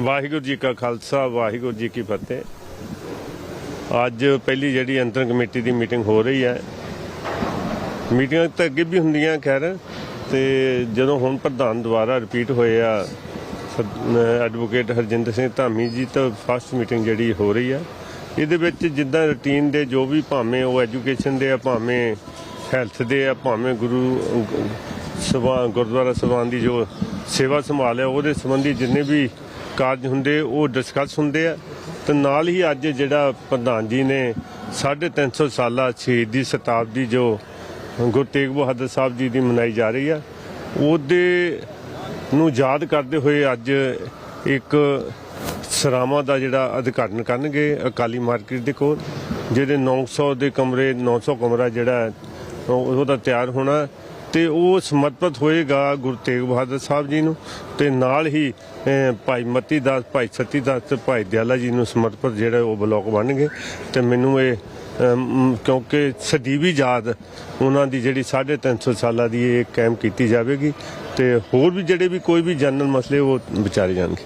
ਵਾਹਿਗੁਰੂ ਜੀ ਕਾ ਖਾਲਸਾ, ਵਾਹਿਗੁਰੂ ਜੀ ਕੀ ਫਤਿਹ। ਅੱਜ ਪਹਿਲੀ ਜਿਹੜੀ ਅੰਤਰ ਕਮੇਟੀ ਦੀ ਮੀਟਿੰਗ ਹੋ ਰਹੀ ਹੈ। ਮੀਟਿੰਗਾਂ ਤਾਂ ਅੱਗੇ ਵੀ ਹੁੰਦੀਆਂ, ਖੈਰ, ਤੇ ਜਦੋਂ ਹੁਣ ਪ੍ਰਧਾਨ ਦੁਆਰਾ ਰਿਪੀਟ ਹੋਏ ਆ ਐਡਵੋਕੇਟ ਹਰਜਿੰਦਰ ਸਿੰਘ ਧਾਮੀ ਜੀ, ਤਾਂ ਫਸਟ ਮੀਟਿੰਗ ਜਿਹੜੀ ਹੋ ਰਹੀ ਆ। ਇਹਦੇ ਵਿੱਚ ਜਿੱਦਾਂ ਰੁਟੀਨ ਦੇ ਜੋ ਵੀ ਭਾਵੇਂ ਉਹ ਐਜੂਕੇਸ਼ਨ ਦੇ ਆ, ਭਾਵੇਂ ਹੈਲਥ ਦੇ ਆ, ਭਾਵੇਂ ਗੁਰੂ ਸਭਾ, ਗੁਰਦੁਆਰਾ ਸਭਾਨ ਦੀ ਜੋ ਸੇਵਾ ਸੰਭਾਲ ਹੈ ਉਹਦੇ ਸੰਬੰਧੀ ਜਿੰਨੇ ਵੀ ਕਾਰਜ ਹੁੰਦੇ, ਉਹ ਡਿਸਕਸ ਹੁੰਦੇ ਆ। ਤੇ ਨਾਲ ਹੀ ਅੱਜ ਜਿਹੜਾ ਪ੍ਰਧਾਨ ਜੀ ਨੇ 350 ਸਾਲਾ ਸ਼ਹੀਦੀ ਸ਼ਤਾਬਦੀ ਜੋ ਗੁਰੂ ਤੇਗ ਬਹਾਦਰ ਸਾਹਿਬ ਜੀ ਦੀ ਮਨਾਈ ਜਾ ਰਹੀ ਆ, ਉਹਦੇ ਨੂੰ ਯਾਦ ਕਰਦੇ ਹੋਏ ਅੱਜ ਇੱਕ ਸਰਾਵਾਂ ਦਾ ਜਿਹੜਾ ਉਦਘਾਟਨ ਕਰਨਗੇ ਅਕਾਲੀ ਮਾਰਕੀਟ ਦੇ ਕੋਲ, ਜਿਹਦੇ 900 ਦੇ ਕਮਰੇ 900 ਕਮਰਾ ਜਿਹੜਾ ਉਹਦਾ ਤਿਆਰ ਹੋਣਾ। ਤੇ ਉਹ ਸਮਰਪਿਤ ਹੋਏਗਾ ਗੁਰੂ ਤੇਗ ਬਹਾਦਰ ਸਾਹਿਬ ਜੀ ਨੂੰ ਤੇ ਨਾਲ ਹੀ ਭਾਈ ਮਤੀ ਦਾਸ ਭਾਈ ਸਤੀ ਦਾਸ ਤੇ ਭਾਈ ਦਿਆਲਾ ਜੀ ਨੂੰ ਸਮਰਪਿਤ ਜਿਹੜਾ ਉਹ ਬਲਾਕ ਬਣਨਗੇ। ਤੇ ਮੈਨੂੰ ਇਹ ਕਿਉਂਕਿ ਸਦੀਵੀ ਯਾਦ ਉਹਨਾਂ ਦੀ ਜਿਹੜੀ 350 ਸਾਲਾਂ ਦੀ ਇਹ ਕੈਂਪ ਕੀਤੀ ਜਾਵੇਗੀ ਤੇ ਹੋਰ ਵੀ ਜਿਹੜੇ ਵੀ ਕੋਈ ਵੀ ਜਨਰਲ ਮਸਲੇ ਉਹ ਵਿਚਾਰੇ ਜਾਣਗੇ।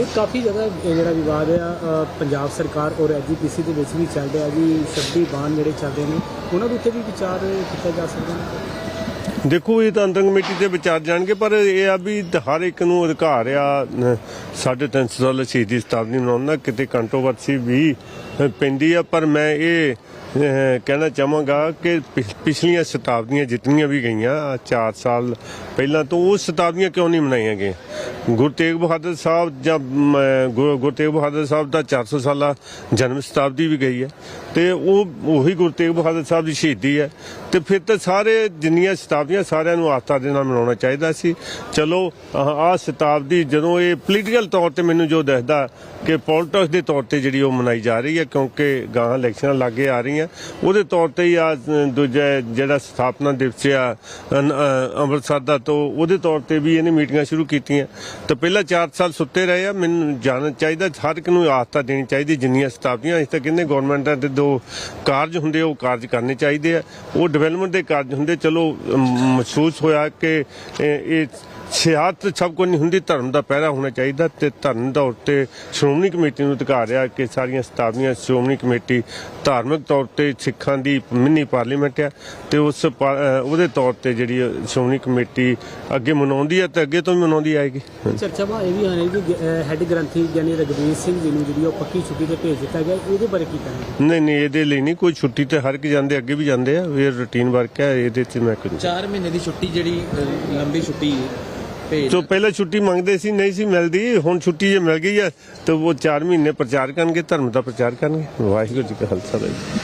ਇਹ ਕਾਫੀ ਜ਼ਿਆਦਾ ਜਿਹੜਾ ਵਿਵਾਦ ਆ ਪੰਜਾਬ ਸਰਕਾਰ ਔਰ ਐਜੀਪੀਸੀ ਦੇ ਵਿੱਚ ਵੀ ਚੱਲ ਰਿਹਾ ਜੀ। ਸ਼ਬਦੀ ਬਾਣ ਜਿਹੜੇ ਚੱਲਦੇ ਨੇ, ਉਹਨਾਂ ਦੇ ਉੱਤੇ ਵੀ ਵਿਚਾਰ ਕੀਤਾ ਜਾ ਸਕਦਾ ਹੈ? ਦੇਖੋ ਇਹ ਤਾਂ ਅੰਤਰ ਕਮੇਟੀ ਦੇ ਵਿਚਾਰ ਜਾਣਗੇ ਪਰ ਇਹ ਆ ਵੀ ਹਰ ਇੱਕ ਨੂੰ ਅਧਿਕਾਰ ਆ ਅਹ, ਸਾਢੇ ਤਿੰਨ ਸੌ ਸਾਲ ਸ਼ਹੀਦੀ ਸ਼ਤਾਬਦੀ ਮਨਾਉਣ ਦਾ ਕਿਤੇ ਕੰਟਰੋਵਰਸੀ ਵੀ ਪੈਂਦੀ ਆ ਪਰ ਮੈਂ ਇਹ ਕਹਿਣਾ ਚਾਹਾਂਗਾ ਕਿ ਪਿਛਲੀਆਂ ਸ਼ਤਾਬਦੀਆਂ ਜਿੰਨੀਆਂ ਵੀ ਗਈਆਂ 4 ਸਾਲ ਪਹਿਲਾਂ ਤੋਂ ਉਹ ਸ਼ਤਾਬਦੀਆਂ ਕਿਉਂ ਨਹੀਂ ਮਨਾਈਆਂ ਗਈਆਂ? ਗੁਰੂ ਤੇਗ ਬਹਾਦਰ ਸਾਹਿਬ ਜਾਂ ਮ, ਗੁਰੂ ਗੁਰੂ ਤੇਗ ਬਹਾਦਰ ਸਾਹਿਬ ਦਾ 400 ਸਾਲਾ ਜਨਮ ਸ਼ਤਾਬਦੀ ਵੀ ਗਈ ਹੈ ਤੇ ਉਹ ਉਹੀ ਗੁਰੂ ਤੇਗ ਬਹਾਦਰ ਸਾਹਿਬ ਦੀ ਸ਼ਹੀਦੀ ਹੈ ਤੇ ਫਿਰ ਤਾਂ ਸਾਰੇ ਜਿੰਨੀਆਂ ਸ਼ਤਾਬਦੀਆਂ ਸਾਰਿਆਂ ਨੂੰ ਆਸਥਾ ਦੇ ਨਾਲ ਮਨਾਉਣਾ ਚਾਹੀਦਾ ਸੀ। ਚਲੋ ਆਹ ਸ਼ਤਾਬਦੀ ਜਦੋਂ ਇਹ ਪੋਲੀਟੀਕਲ ਤੌਰ ਤੇ ਮੈਨੂੰ ਜੋ ਦਿਖਦਾ ਕਿ ਪੋਲਿਟਿਕਸ ਦੇ ਤੌਰ ਤੇ ਜਿਹੜੀ ਉਹ ਮਨਾਈ ਜਾ ਰਹੀ ਹੈ, ਕਿਉਂਕਿ ਗਾਂ ਇਲੈਕਸ਼ਨਾਂ ਲਾਗੇ ਆ ਰਹੀਆਂ, ਉਹਦੇ ਤੌਰ ਤੇ ਹੀ ਆ ਦੂਜਾ ਜਿਹੜਾ ਸਥਾਪਨਾ ਦਿਵਸ ਆ ਅੰਮ੍ਰਿਤਸਰ ਦਾ, ਤੋਂ ਉਹਦੇ ਤੌਰ ਤੇ ਵੀ ਇਹਨੇ ਮੀਟਿੰਗਾਂ ਸ਼ੁਰੂ ਕੀਤੀਆਂ। ਤਾਂ ਪਹਿਲਾਂ 4 ਸਾਲ ਸੁੱਤੇ ਰਹੇ ਆ, ਮੈਨੂੰ ਜਾਣਨਾ ਚਾਹੀਦਾ, ਹਰ ਇੱਕ ਨੂੰ ਆਸਥਾ ਦੇਣੀ ਚਾਹੀਦੀ, ਜਿੰਨੀਆਂ ਸ਼ਤਾਬਦੀਆਂ, ਇਸ ਤਾਂ ਕਹਿੰਦੇ ਗਵਰਨਮੈਂਟਾਂ ਦੇ ਦੋ ਕਾਰਜ ਹੁੰਦੇ ਉਹ ਕਾਰਜ ਕਰਨੇ ਚਾਹੀਦੇ ਆ। ਉਹ ਡਿਵੈਲਪਮੈਂਟ ਦੇ ਕਾਰਜ ਹੁੰਦੇ, ਚਲੋ ਮਹਿਸੂਸ ਹੋਇਆ ਕਿ ਇਹ ਸਿਆਸਤ ਸਭ ਕੁਝ ਨਹੀਂ ਹੁੰਦੀ ਧਰਮ ਦਾ ਪਹਿਰਾ ਹੋਣਾ ਚਾਹੀਦਾ ਤੇ ਧਰਮ ਦਾ ਉੱਤੇ ਸ਼੍ਰੋਮਣੀ ਕਮੇਟੀ ਨੂੰ ਅਧਿਕਾਰ ਆ ਕਿ ਸਾਰੀਆਂ ਸ਼ਤਾਬਦੀਆਂ ਸ਼੍ਰੋਮਣੀ ਕਮੇਟੀ ਧਾਰਮਿਕ ਤੌਰ ਤੇ ਸਿੱਖਾਂ ਦੀ ਮਿੰਨੀ ਪਾਰਲੀਮੈਂਟ ਆ ਤੇ ਉਸ ਉਹਦੇ ਤੌਰ ਤੇ ਜਿਹੜੀ ਸ਼੍ਰੋਮਣੀ ਕਮੇਟੀ ਅੱਗੇ ਮਨਾਉਂਦੀ ਹੈ ਤੇ ਅੱਗੇ ਤੋਂ ਵੀ ਮਨਾਉਂਦੀ ਆਏਗੀ। ਚਰਚਾਵਾਂ ਇਹ ਵੀ ਹਨ ਕਿ ਹੈੱਡ ਗ੍ਰੰਥੀ ਯਾਨੀ ਰਗਵੀਰ ਸਿੰਘ ਜੀ ਨੂੰ ਜਿਹੜੀ ਉਹ ਪੱਕੀ ਛੁੱਟੀ ਤੇ ਭੇਜ ਦਿੱਤਾ ਗਿਆ ਇਹਦੇ ਬਾਰੇ ਕੀ ਕਹਿਣਾ? ਨਹੀਂ ਨਹੀਂ ਇਹਦੇ ਲਈ ਨਹੀਂ ਕੋਈ ਛੁੱਟੀ ਤੇ ਹਰ ਇੱਕ ਜਾਂਦੇ ਅੱਗੇ ਵੀ ਜਾਂਦੇ ਆ ਇਹ ਰੂਟੀਨ ਵਰਕ ਹੈ ਇਹਦੇ ਚ ਮੈਂ ਕੁਝ 4 ਮਹੀਨੇ ਦੀ ਛੁੱਟੀ ਜਿਹੜੀ ਅ, ਲੰਬੀ ਛੁੱਟੀ ਭੇਜ ਜੋ ਪਹਿਲਾਂ ਛੁੱਟੀ ਮੰਗਦੇ ਸੀ ਨਹੀਂ ਸੀ ਮਿਲਦੀ ਹੁਣ ਛੁੱਟੀ ਜੇ ਮਿਲ ਗਈ ਹੈ ਤਾਂ ਉਹ 4 ਮਹੀਨੇ ਪ੍ਰਚਾਰ ਕਰਨਗੇ ਧਰਮ ਦਾ ਪ੍ਰਚਾਰ ਕਰਨਗੇ ਵਾਹਿਗੁਰੂ ਜੀ ਕਾ ਖਾਲਸਾ ਵਾਹਿਗੁਰੂ ਜੀ ਕੀ ਫਤਿਹ।